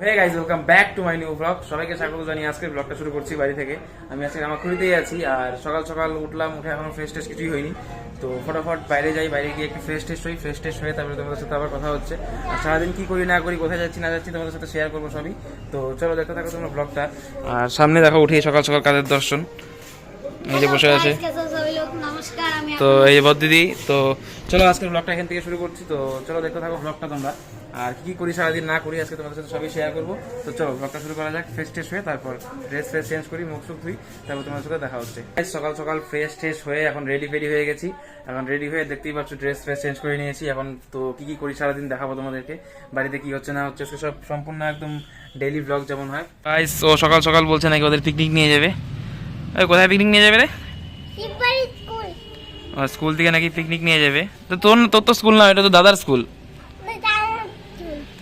হ্যাঁ guys welcome back to my new blog সবাইকে স্বাগত জানি আজকে ব্লগটা শুরু করছি বাড়ি থেকে। আমি আজকে আমার খুঁড়িতেই আছি আর সকাল সকাল উঠলাম উঠে এখনও ফ্রেশ টেস্ট কিছুই হয়নি। তো ফটাফট বাইরে যাই বাইরে গিয়ে একটু ফ্রেশ টেস্ট হই ফ্রেশ টেস্ট হয়ে তারপরে তোমাদের সাথে আবার কথা হচ্ছে। আর সারাদিন কী করি না করি কোথায় যাচ্ছি না যাচ্ছি তোমাদের সাথে শেয়ার করব সবই। তো চলো দেখো থাকো তোমার ব্লগটা আর সামনে দেখো উঠেই সকাল সকাল কাজের দর্শন। নিজে বসে আছে। তো এই বদ দিদি তো চলো আজকের ব্লগটা এখান থেকে শুরু করছি। তো চলো দেখতে থাকো ব্লগটা তোমরা। আর কি করি সারাদিন না করি আজকে তোমাদের সাথে সবই শেয়ার করব। তো চলো ব্লগটা শুরু করা যাক ফ্রেশ ট্রেশ হয়ে তারপর ড্রেস ফ্রেশ চেঞ্জ করি মুখ সুখ ধুই তারপর তোমাদের সাথে দেখা হচ্ছে। সকাল সকাল ফ্রেশ ট্রেশ হয়ে এখন রেডি ফেডি হয়ে গেছি। এখন রেডি হয়ে দেখতেই পাচ্ছ ড্রেস ফ্রেশ চেঞ্জ করে নিয়েছি। এখন তো কি কি করি সারাদিন দেখাবো তোমাদেরকে বাড়িতে কি হচ্ছে না হচ্ছে সব সম্পূর্ণ একদম ডেইলি ব্লগ যেমন হয়। গাইস ও সকাল সকাল বলছে নাকি ওদের পিকনিক নিয়ে যাবে। ওই কোথায় পিকনিক নিয়ে যাবে রে? স্কুল থেকে নাকি পিকনিক নিয়ে যাবে। তো তোর তোর তো স্কুল না এটা তো দাদার স্কুল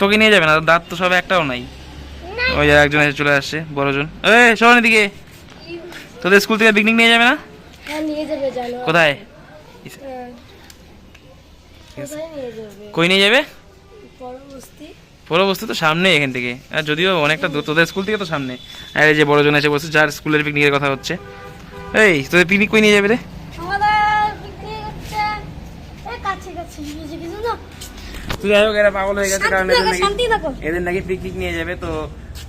তোকে নিয়ে যাবে না দাঁত তো সব একটাও নাই। ওই যে একজন এসে চলে আসছে বড়জন এই শোন এদিকে। তোদের স্কুল থেকে পিকনিক নিয়ে যাবে না? হ্যাঁ নিয়ে যাবে জানো। কোথায়? হ্যাঁ। কই নিয়ে যাবে? পরবস্তি বস্তু। তো সামনে এখান থেকে। আর যদিও অনেকটা দূর তোদের স্কুল থেকে তো সামনে। আর এই যে বড়জন এসে বসে যার স্কুলের পিকনিকের কথা হচ্ছে। এই তোদের পিকনিক কই নিয়ে যাবে রে? বুঝে না যাই হোক এরা পাগল হয়ে গেছে কারণ এদের নাকি এদের নাকি পিকনিক নিয়ে যাবে তো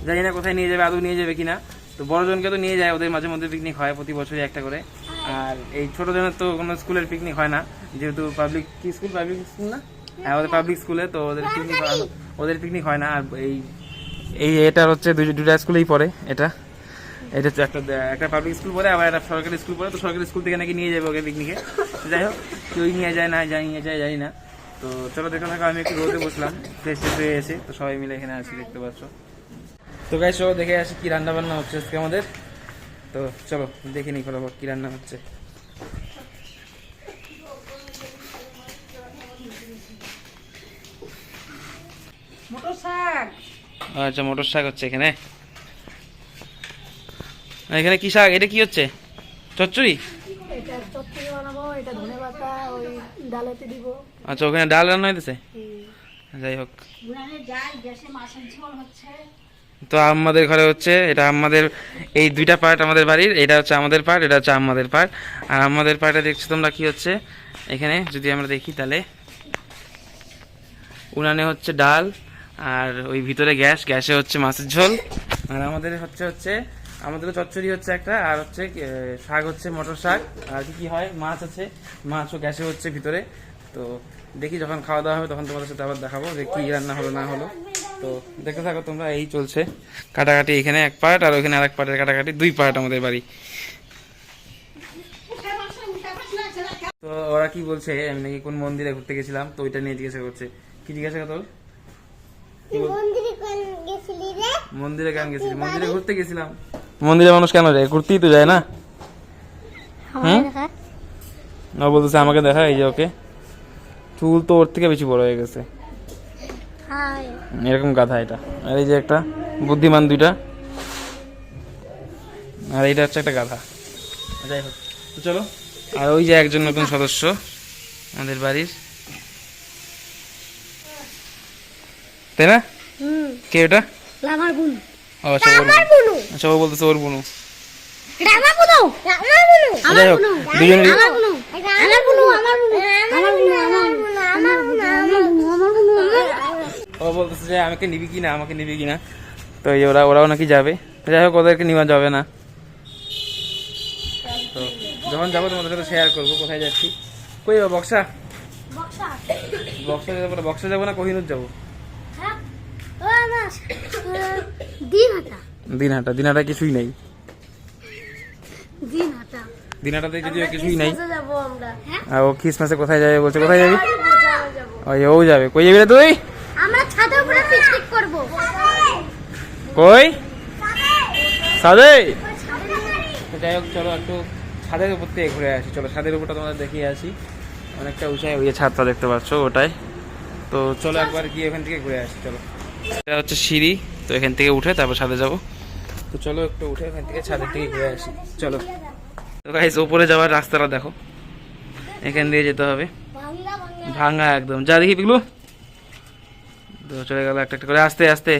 জানি না কোথায় নিয়ে যাবে আদৌ নিয়ে যাবে কিনা। তো বড়জনকে তো নিয়ে যায় ওদের মাঝে মধ্যে পিকনিক হয় প্রতি বছরই একটা করে। আর এই ছোট জনের তো কোনো স্কুলের পিকনিক হয় না যেহেতু পাবলিক কি স্কুল পাবলিক স্কুল না? হ্যাঁ ওদের পাবলিক স্কুলে তো ওদের পিকনিক ওদের পিকনিক হয় না আর এই এই এটা হচ্ছে দুটা স্কুলেই পড়ে এটা। এটা হচ্ছে একটা একটা পাবলিক স্কুল পড়ে আবার একটা সরকারি স্কুল পড়ে তো সরকারি স্কুল থেকে নাকি নিয়ে যাবে ওকে পিকনিকে যাই হোক কেউই নিয়ে যায় না যাই নিয়ে যায় জানি না। তো চলো দেখতে থাকো আমি একটু রোদে বসলাম ফ্রেশ ফ্রেশ হয়ে এসে তো সবাই মিলে এখানে আছি দেখতে পাচ্ছ। তো গাই চলো দেখে আসি কি রান্না বান্না হচ্ছে আজকে আমাদের। তো চলো দেখে নি ফটাফট কি রান্না হচ্ছে। মোটর শাক। আচ্ছা মটর শাক হচ্ছে এখানে। এখানে কি শাক? এটা কি হচ্ছে? চচ্চড়ি? আচ্ছা ওখানে ডাল রান্না হইতেছে? যাই হোক। তো আমাদের ঘরে হচ্ছে, এটা আমাদের, এই দুইটা পার্ট আমাদের বাড়ির, এটা হচ্ছে আমাদের পার্ট এটা হচ্ছে আমাদের পার্ট আর আমাদের পার্টে দেখছ তোমরা কি হচ্ছে? এখানে যদি আমরা দেখি তাহলে, উনানে হচ্ছে ডাল, আর ওই ভিতরে গ্যাস, গ্যাসে হচ্ছে মাছের ঝোল। আর আমাদের হচ্ছে হচ্ছে আমাদের চচ্চড়ি হচ্ছে একটা আর হচ্ছে শাক হচ্ছে মটর শাক আর কি কি হয়? মাছ আছে মাছও গ্যাসে হচ্ছে ভিতরে। তো দেখি যখন খাওয়া দাওয়া হবে তখন তোমাদের সাথে আবার দেখাবো যে কি রান্না হলো না হলো। তো দেখতে থাকো তোমরা এই চলছে। কাটাকাটি এখানে এক পার্ট আর ওখানে আরেক পার্টের কাটাকাটি দুই পার্ট আমাদের বাড়ি। তো ওরা কি বলছে আমি নাকি কোন মন্দিরে ঘুরতে গেছিলাম? তো ওইটা নিয়ে জিজ্ঞাসা করছে। কি জিজ্ঞাসা করতো মন্দিরে কোন গেছিলি রে? মন্দিরে কেন গেছিলি? মন্দিরে ঘুরতে গেছিলাম। মন্দিরে মানুষ কেন যায় ঘুরতেই তো যায় না। হুম? ও বলতেছে আমাকে দেখা এই যে ওকে। চুল তো ওর থেকে বেশি বড় হয়ে গেছে। এরকম গাধা এটা। আর এই যে একটা বুদ্ধিমান দুইটা। আর এইটা হচ্ছে একটা গাধা। যাই হোক তো চলো। আর ওই যে একজন নতুন সদস্য আমাদের বাড়ির। তাই না? কে ওটা? আমার বুনু। আচ্ছা ওর আমার বুনু আচ্ছা ও বলতেছে ওর বুনু এটা আমার বুনু আমার বুনু যাই হোক দুজনেরই আমার বুনু আমার বুনু আমার বুনু আমার বুনু আমার বুনু আমার বুনু আমার বুনু আমার বুনু ও বলতেছে যে আমাকে নিবি কি না আমাকে নিবি কি না তো এই ওরা ওরাও নাকি যাবে যাই হোক ওদেরকে নেওয়া যাবে না তো যখন যাব তোমাদের সাথে শেয়ার করব কোথায় যাচ্ছি কই বক্সা বক্সা বক্সা যাব না বক্সা যাব না কোহিনুর যাব হ্যাঁ দিনহাটা। দিনহাটা কিছুই নেই। দিনহাটাতে কিছুই নেই। আমরা। হ্যাঁ? আর ও খ্রিসমাসে কোথায় যাবে বলছে? কোথায় যাবি? ওই ও যাবে। কই যাবি রে তুই? আমরা ছাদের উপরে পিকনিক করব। কই? তো যাই হোক চলো একটু ছাদের উপর থেকে ঘুরে আসি। চলো ছাদের উপরটা তোমাদের দেখিয়ে আসি। অনেকটা উঁচাই ওই ছাদটা দেখতে পাচ্ছ ওটাই। তো চলো একবার গিয়ে ওখান থেকে ঘুরে আসি চলো। এটা হচ্ছে সিঁড়ি তো এখান থেকে উঠে তারপর ছাদে যাব। তো চলো একটু উঠে এখান থেকে ছাদের থেকে ঘুরে আসি। চলো। তো গাইস ওপরে যাওয়ার রাস্তাটা দেখো। এখান দিয়ে যেতে হবে। ভাঙা একদম। যা দেখি পিগলু তো চলে গেল একটা একটা করে। আস্তে আস্তে।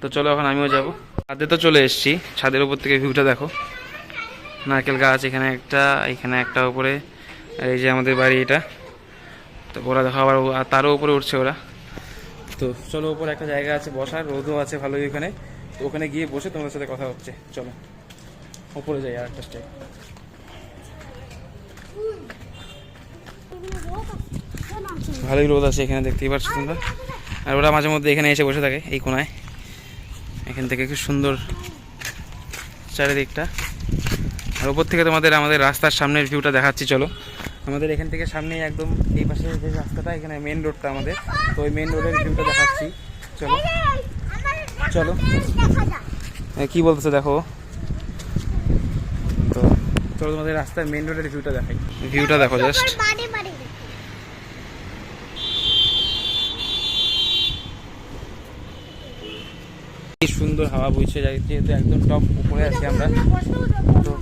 তো চলো এখন আমিও যাব। ছাদে তো চলে এসেছি। ছাদের উপর থেকে ভিউটা দেখো। নারকেল গাছ এখানে একটা এখানে একটা উপরে। এই যে আমাদের বাড়ি এটা। তো ওরা দেখো আবার তারও উপরে উঠছে ওরা। তো চলো, উপরে একটা জায়গা আছে বসার, রোদও আছে ভালোই ওখানে। তো ওখানে গিয়ে বসে তোমাদের সাথে কথা হচ্ছে। চলো ওপরে যাই আর একটা স্টেপ ভালোই রোদ আছে এখানে, দেখতেই পাচ্ছ তোমরা? আর ওরা মাঝে মধ্যে এখানে এসে বসে থাকে, এই কোনায়। এখান থেকে খুব সুন্দর চারিদিকটা। আর ওপর থেকে তোমাদের আমাদের রাস্তার সামনের ভিউটা দেখাচ্ছি, চলো। আমাদের এখান থেকে সামনেই একদম এই পাশে যে রাস্তাটা, এখানে মেন রোডটা আমাদের। তো ওই মেন রোডের ভিউটা দেখাচ্ছি। চলো। চলো। কি বলতেছে দেখো? তো চলো তোমাদের রাস্তার মেন রোডের ভিউটা দেখাই। ভিউটা দেখো জাস্ট সুন্দর হাওয়া বইছে, যেহেতু একদম টপ উপরে আছি আমরা। তো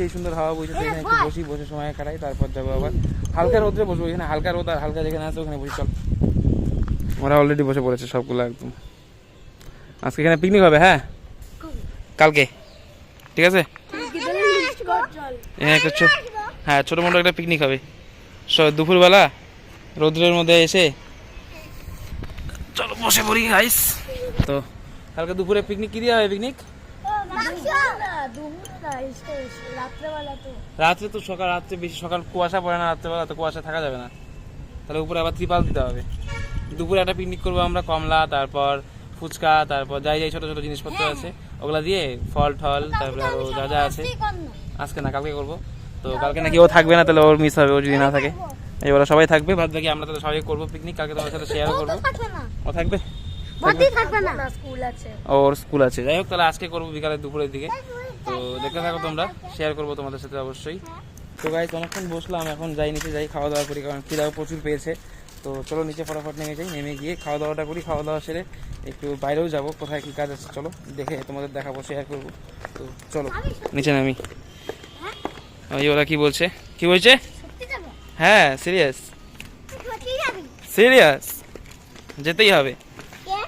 সেই সুন্দর হাওয়া বইছে তো এখানে একটু বসি বসে সময় কাটাই তারপর যাব আবার। হালকা রোদে বসবো এখানে হালকা রোদ আর হালকা যেখানে আছে ওখানে বসি চল। ওরা অলরেডি বসে পড়েছে সবগুলো একদম। আজকে এখানে পিকনিক হবে হ্যাঁ? কালকে। ঠিক আছে? হ্যাঁ একটা হ্যাঁ ছোটো মোটো একটা পিকনিক হবে। দুপুরবেলা রোদ্রের মধ্যে এসে চলো বসে পড়ি গাইস তো কালকে দুপুরে পিকনিক কি দিয়ে হবে পিকনিক রাত্রে তো সকাল রাত্রে বেশি সকাল কুয়াশা পড়ে না রাত্রেবেলা তো কুয়াশা থাকা যাবে না। তাহলে উপরে আবার ত্রিপাল দিতে হবে। দুপুরে একটা পিকনিক করব আমরা কমলা তারপর ফুচকা তারপর যাই যাই ছোট ছোট জিনিসপত্র আছে ওগুলা দিয়ে ফল টল তারপরে আরও যা যা আছে। আজকে না কালকে করব। তো কালকে নাকি ও থাকবে না তাহলে ওর মিস হবে ও যদি না থাকে। এই ওরা সবাই থাকবে বাদ বাকি আমরা তাহলে সবাই করব পিকনিক কালকে তোমার সাথে শেয়ারও করব। ও থাকবে? থাকবে। না? স্কুল আছে। ওর স্কুল আছে। যাই হোক তাহলে আজকে করব বিকালে দুপুরের দিকে। তো দেখতে থাকো তোমরা। শেয়ার করব তোমাদের সাথে অবশ্যই। তো গাই অনেকক্ষণ বসলাম। এখন যাই নিচে যাই খাওয়া দাওয়া করি কারণ খিদাও প্রচুর পেয়েছে। তো চলো নিচে ফটাফট নেমে যাই। নেমে গিয়ে খাওয়া দাওয়াটা করি। খাওয়া দাওয়া সেরে একটু বাইরেও যাব। কোথায় কি কাজ আছে চলো দেখে তোমাদের দেখাবো শেয়ার করব। তো চলো নিচে নামি। ওই ওরা কি বলছে? কি বলছে? হ্যাঁ সিরিয়াস সিরিয়াস যেতেই হবে?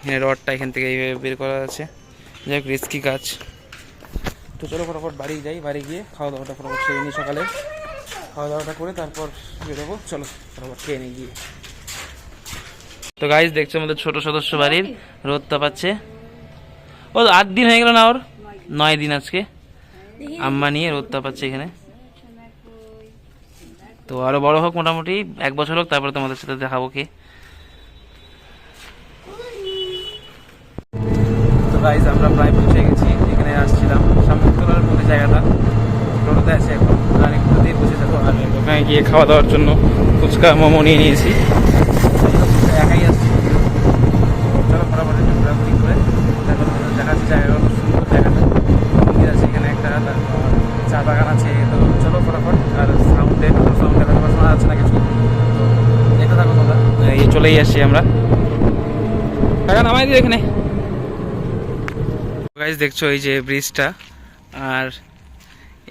এখানে রডটা এখান থেকে এইভাবে বের করা আছে। যাই হোক রিস্কি কাজ। তো চলো ফটাফট বাড়ি যাই, বাড়ি গিয়ে খাওয়া দাওয়াটা ফটাফট সেরে নিই সকালে। খাওয়া দাওয়াটা করে তারপর বেরোবো। চলো, ফটাফট খেয়ে নিই গিয়ে। তো গাইজ দেখছ আমাদের ছোট সদস্য বাড়ির রোদ তাপাচ্ছে। ও, আট দিন হয়ে গেল না ওর? নয় দিন আজকে। আম্মা নিয়ে রোদ তাপাচ্ছে এখানে। তো আরও বড় হোক মোটামুটি, এক বছর হোক, তারপরে তোমাদের সাথে দেখাবো কি। গাইজ আমরা প্রায় পৌঁছে গেছি। এখানে আসছিলাম। সামুদ্রার মধ্যে জায়গাটা। টোটোতে আছে এখন। আর একটু দিয়ে বসে থাকো আর ওখানে গিয়ে খাওয়া দাওয়ার জন্য ফুচকা, মোমো নিয়ে নিয়েছি। একাই আসছি। চলো করে। তারপর সুন্দর জায়গাটা। এখানে একটা। চা বাগান আছে। তো চলো আর না কিছু। থাকো চলেই আসছি আমরা। টাকা নামাই দিও এখানে। গাইজ দেখছ এই যে ব্রিজটা আর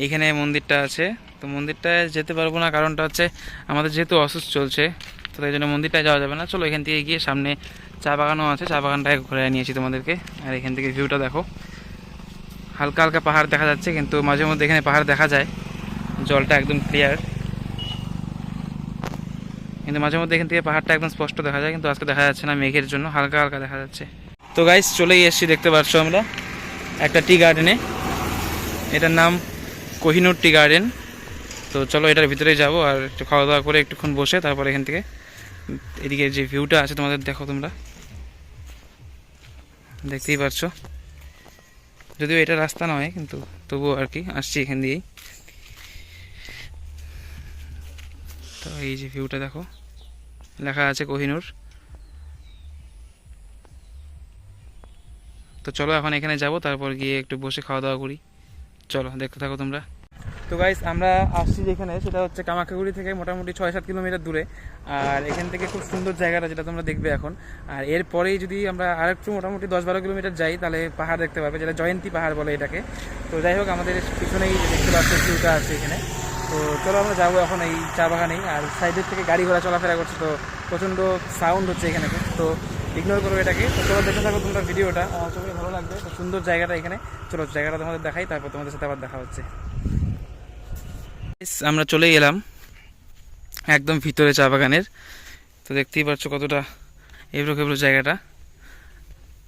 এইখানে মন্দিরটা আছে। তো মন্দিরটায় যেতে পারব না, কারণটা হচ্ছে আমাদের যেহেতু অসুস্থ চলছে, তো তাই জন্য মন্দিরটায় যাওয়া যাবে না। চলো এখান থেকে গিয়ে সামনে চা বাগানও আছে, চা বাগানটায় ঘুরে নিয়েছি তোমাদেরকে। আর এখান থেকে ভিউটা দেখো। হালকা হালকা পাহাড় দেখা যাচ্ছে, কিন্তু মাঝে মধ্যে এখানে পাহাড় দেখা যায়। জলটা একদম ক্লিয়ার কিন্তু মাঝে মধ্যে এখান থেকে পাহাড়টা একদম স্পষ্ট দেখা যায়, কিন্তু আজকে দেখা যাচ্ছে না মেঘের জন্য, হালকা হালকা দেখা যাচ্ছে। তো গাইস চলেই এসেছি, দেখতে পাচ্ছ আমরা। একটা টি গার্ডেনে। এটার নাম কোহিনুর টি গার্ডেন। তো চলো এটার ভিতরে যাব আর একটু খাওয়া দাওয়া করে একটুক্ষণ বসে তারপর এখান থেকে এদিকে যে ভিউটা আছে তোমাদের দেখো তোমরা। দেখতেই পারছ। যদিও এটা রাস্তা নয়, কিন্তু তবুও আর কি, আসছি এখান দিয়েই। তো এই যে ভিউটা দেখো, লেখা আছে কোহিনুর। তো চলো এখন এখানে যাব, তারপর গিয়ে একটু বসে খাওয়া দাওয়া করি। চলো, দেখতে থাকো তোমরা। তো গাইস আমরা আসছি যেখানে, সেটা হচ্ছে কামাখাগুড়ি থেকে মোটামুটি ছয় সাত কিলোমিটার দূরে। আর এখান থেকে খুব সুন্দর জায়গাটা, যেটা তোমরা দেখবে এখন। আর এরপরেই যদি আমরা আরেকটু মোটামুটি দশ বারো কিলোমিটার যাই, তাহলে পাহাড় দেখতে পাবে, যেটা জয়ন্তী পাহাড় বলে এটাকে। তো যাই হোক, আমাদের পিছনেই দেখতে পাচ্ছ ভিউটা আছে এখানে। তো চলো আমরা যাব এখন এই চা বাগানেই। আর সাইডের থেকে গাড়ি ঘোড়া চলাফেরা করছে, তো প্রচণ্ড সাউন্ড হচ্ছে এখানে। তো ইগনোর করো এটাকে। তো চলো দেখে থাকো তোমরা ভিডিওটা। আশা করি ভালো লাগবে। তো সুন্দর জায়গাটা এখানে। চলো, জায়গাটা তোমাদের দেখাই, তারপর তোমাদের সাথে আবার দেখা হচ্ছে। আমরা চলে এলাম একদম ভিতরে চা বাগানের। তো দেখতেই পাচ্ছ কতটা এবড়ো খেবড়ো জায়গাটা।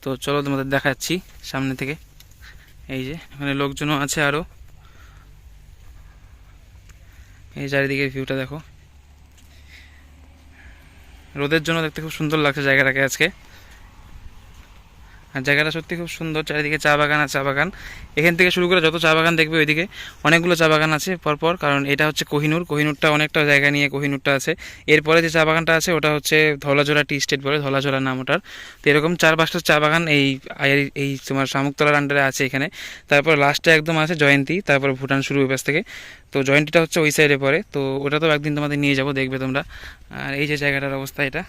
তো চলো তোমাদের দেখাচ্ছি সামনে থেকে। এই যে, এখানে লোকজনও আছে আরও এই চারিদিকের ভিউটা দেখো। রোদের জন্য দেখতে খুব সুন্দর লাগছে জায়গাটাকে আজকে। আর জায়গাটা সত্যি খুব সুন্দর, চারিদিকে চা বাগান আর চা বাগান। এখান থেকে শুরু করে যত চা বাগান দেখবে ওইদিকে অনেকগুলো চা বাগান আছে পরপর, কারণ এটা হচ্ছে কোহিনুর। কোহিনুরটা অনেকটা জায়গা নিয়ে কোহিনুরটা আছে। এরপরে যে চা বাগানটা আছে, ওটা হচ্ছে ধলাঝোলা টি স্টেট বলে ধলাঝোলা নাম ওটার। তো এরকম চার পাঁচটা চা বাগান এই এই- তোমার শামুকতলার আন্ডারে আছে এখানে। তারপর লাস্টে একদম আছে জয়ন্তী, তারপর ভুটান শুরু পাশ থেকে। তো জয়ন্তীটা হচ্ছে ওই সাইডে পড়ে। তো ওটা তো একদিন তোমাদের নিয়ে যাব, দেখবে তোমরা। আর এই যে জায়গাটার অবস্থা এটা।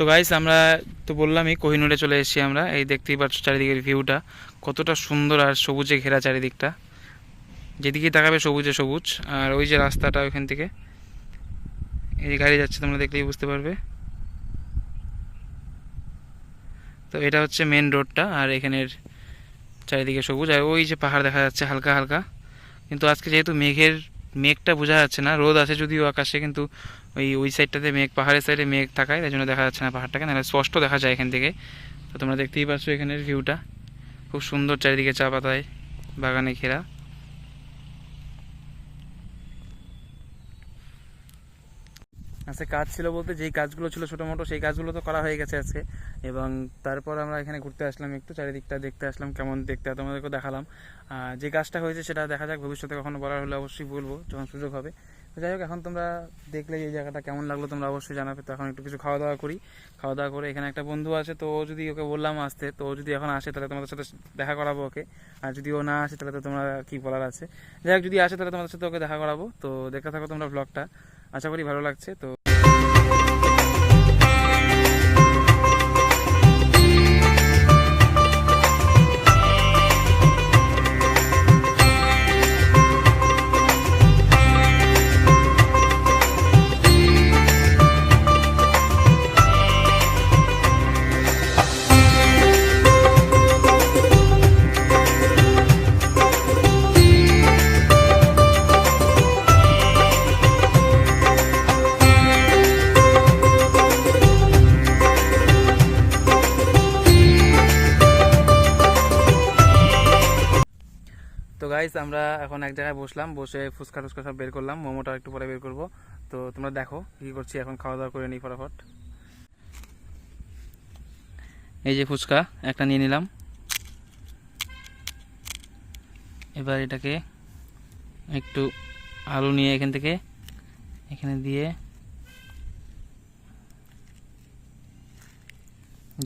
তো গাইস আমরা তো বললামই, কোহিনুরে চলে এসেছি আমরা। এই দেখতেই পাচ্ছ চারিদিকের ভিউটা কতটা সুন্দর আর সবুজে ঘেরা চারিদিকটা। যেদিকে তাকাবে সবুজে সবুজ। আর ওই যে রাস্তাটা ওইখান থেকে। এই গাড়ি যাচ্ছে, তোমরা দেখলেই বুঝতে পারবে। তো এটা হচ্ছে মেন রোডটা আর এখানের চারিদিকে সবুজ। আর ওই যে পাহাড় দেখা যাচ্ছে, হালকা হালকা। কিন্তু আজকে যেহেতু মেঘের, মেঘটা বোঝা যাচ্ছে না, রোদ আছে যদিও আকাশে, কিন্তু ওই ওই সাইডটাতে মেঘ, পাহাড়ের সাইডে মেঘ থাকায়, তাই জন্য দেখা যাচ্ছে না পাহাড়টাকে। নাহলে স্পষ্ট দেখা যায় এখান থেকে। তো তোমরা দেখতেই পাচ্ছ এখানের ভিউটা। খুব সুন্দর চারিদিকে চা পাতায়, বাগানে ঘেরা। আজকে কাজ ছিল বলতে যেই কাজগুলো ছিল ছোটো মোটো সেই কাজগুলো তো করা হয়ে গেছে আজকে। এবং তারপর আমরা এখানে ঘুরতে আসলাম, একটু চারিদিকটা দেখতে আসলাম, কেমন দেখতে তোমাদেরকে দেখালাম। আর যে কাজটা হয়েছে সেটা দেখা যাক, ভবিষ্যতে কখনো বলার হলে অবশ্যই বলব, যখন সুযোগ হবে। যাই হোক, এখন তোমরা দেখলে এই জায়গাটা কেমন লাগল, তোমরা অবশ্যই জানাবে। তো এখন একটু কিছু খাওয়া দাওয়া করি। খাওয়া দাওয়া করে এখানে একটা বন্ধু আছে, তো ও যদি ওকে বললাম আসতে, তো ও যদি এখন আসে তাহলে তোমাদের সাথে দেখা করাবো ওকে। আর যদি ও না আসে তাহলে তো তোমরা কি বলার আছে? যাই হোক, যদি আসে তাহলে তোমাদের সাথে ওকে দেখা করাবো। তো দেখতে থাকো তোমরা ব্লগটা আশা করি ভালো লাগছে, তো আমরা এখন এক জায়গায় বসলাম, বসে ফুচকা টুচকা সব বের করলাম মোমোটা একটু পরে বের করব। তো তোমরা দেখো কি করছি, এখন খাওয়া দাওয়া করে নিই ফটাফট। এই যে ফুচকা, একটা নিয়ে নিলাম। এবার এটাকে একটু আলু নিয়ে এখান থেকে, এখানে দিয়ে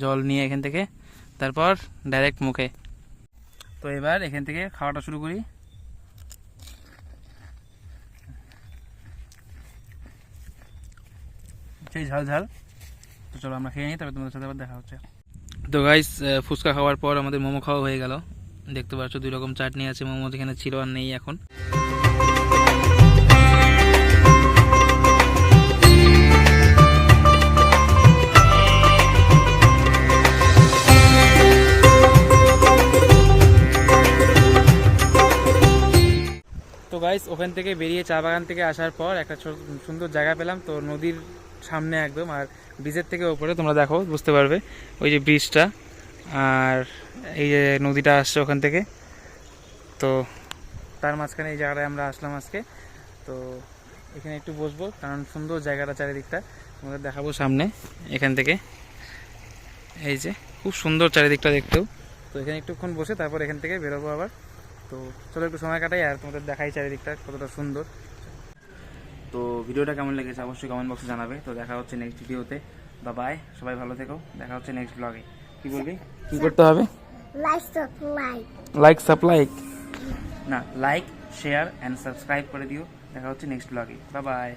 জল নিয়ে এখান থেকে, তারপর ডাইরেক্ট মুখে। তো এবার এখান থেকে খাওয়াটা শুরু করি। সেই ঝাল ঝাল। তো চলো আমরা খেয়ে নিই, তবে তোমাদের সাথে আবার দেখা হচ্ছে। তো গাইস ফুচকা খাওয়ার পর আমাদের মোমো খাওয়া হয়ে গেল। দেখতে পাচ্ছ দুই রকম চাটনি আছে, মোমো যেখানে ছিল আর নেই এখন। তো গাইস ওখান থেকে বেরিয়ে চা বাগান থেকে আসার পর একটা সুন্দর জায়গা পেলাম। তো নদীর সামনে একদম, আর ব্রিজের থেকে ওপরে, তোমরা দেখো, বুঝতে পারবে, ওই যে ব্রিজটা, আর এই যে নদীটা আসছে ওখান থেকে। তো তার মাঝখানে এই জায়গাটায় আমরা আসলাম আজকে। তো এখানে একটু বসবো, কারণ সুন্দর জায়গাটা চারিদিকটা। তোমাদের দেখাবো সামনে, এখান থেকে। এই যে, খুব সুন্দর চারিদিকটা দেখতেও। তো এখানে একটুক্ষণ বসে, তারপর এখান থেকে বেরোবো আবার। তো চলো, একটু সময় কাটাই, আর তোমাদের দেখাই চারিদিকটা কতটা সুন্দর। তো ভিডিওটা কেমন লেগেছে অবশ্যই কমেন্ট বক্সে জানাবে। তো দেখা হচ্ছে নেক্সট ভিডিওতে। বা বাই সবাই ভালো থেকো। দেখা হচ্ছে নেক্সট ব্লগে কি বলবি? কি করতে হবে? লাইক লাইক লাইক সাবলাইক না লাইক শেয়ার অ্যান্ড সাবস্ক্রাইব করে দিও। দেখা হচ্ছে নেক্সট ব্লগে বা বাই